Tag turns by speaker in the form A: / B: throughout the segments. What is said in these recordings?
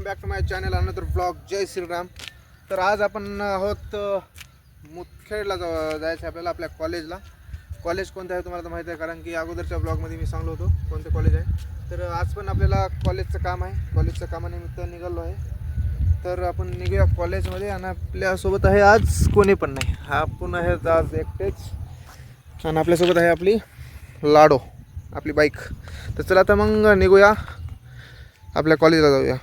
A: Welcome back to my channel another blog जय श्रीराम तर आज आपण आहोत मुतखेडला जा जायचं आहे आपल्याला आपल्या कॉलेजला कॉलेज कोणतं आहे तुम्हाला तर माहिती आहे कारण की अगोदरच्या ब्लॉगमध्ये मी सांगलो होतो कोणतं कॉलेज आहे. तर आज पण आपल्याला कॉलेजचं काम आहे. कॉलेजच्या कामानिमित्त निघालो आहे. तर आपण निघूया कॉलेजमध्ये आणि आपल्यासोबत आहे आज कोणी पण नाही. आपण आहे आज एकटेच. आणि आपल्यासोबत आहे आपली लाडो आपली बाईक. तर चला आता मग निघूया. आपल्या कॉलेजला जाऊया.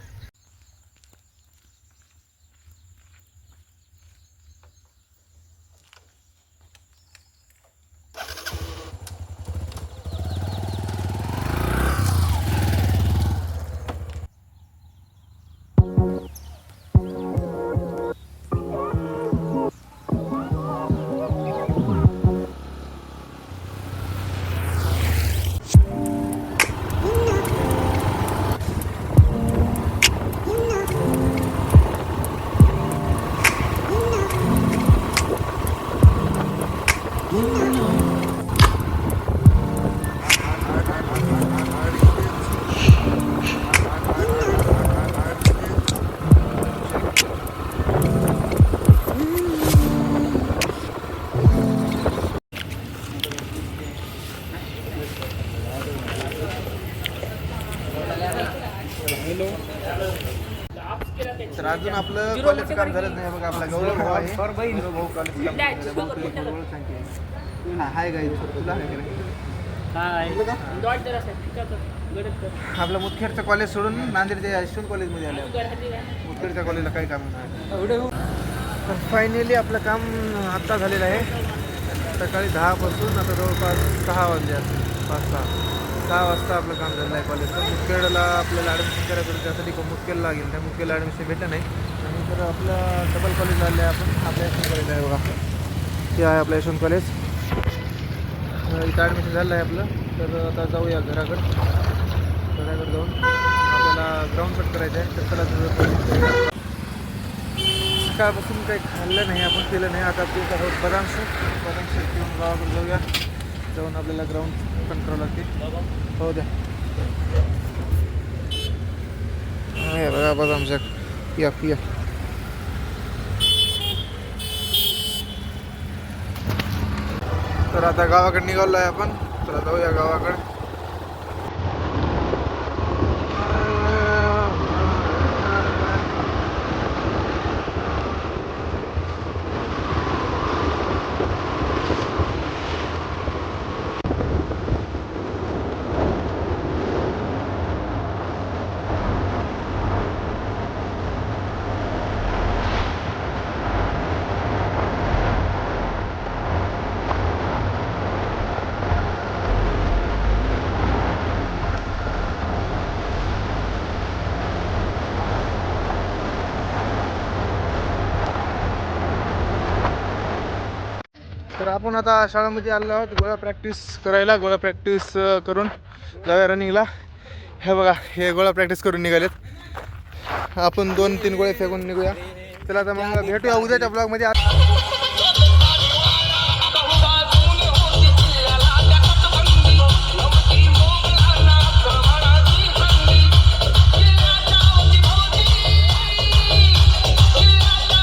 A: Hello. Hello. तर अजून आपलं कॉलेज काम झालं नाही बघा आपला गौरव भाऊ आहे. गौरव भाऊ कॉलेज काम केलेलं आहे. भाऊ तुला एक ओळख सांगते. हाय गाई तुला? आपलं मुदखेडचं कॉलेज सोडून नांदेडच्या यशवंत कॉलेजमध्ये आलं. मुदखेडच्या कॉलेजला काही काम नाही. तर फायनली आपलं काम आत्ता झालेलं आहे. सकाळी दहापासून आता जवळपास सहा वाजले असतील पाच सहा. सहा वाजता आपलं काम झालं आहे कॉलेजचं मुखेडला आपल्याला ॲडमिशन करायचं त्यासाठी को- लागेल. त्या मुदखेडला ॲडमिशन भेटलं नाही. तर आपलं डबल कॉलेज आले आहे आपण. आपल्या यशवंत कॉलेज आहे बघा. हे आहे आपलं यशवंत कॉलेज इथं ॲडमिशन झालं आहे आपलं. तर आता जाऊया घराकडं. घराकडे जाऊन आपल्याला ग्राउंड कट करायचं आहे तर चला सकाळपासून काही खाल्लं नाही आपण केलं नाही. आता ते आहोत बदाम शेक. बदाम शेक गावाकडे जाऊया. जाऊन आपल्याला ग्राउंड पण करावं लागते. हो द्या. हे बघा बदाम शेक. या पिया तर आता गावाकडे निघालो आहे आपण. तर जाऊया गावाकडे. तर आपण आता शाळेमध्ये आलेलो आहोत. गोळा प्रॅक्टिस करायला गोळा प्रॅक्टिस करून जाऊया रनिंगला हे बघा हे गोळा प्रॅक्टिस करून निघालेत. आपण दोन तीन गोळे फेकून निघूया. चला आता मग भेटूया उद्याच्या ब्लॉगमध्ये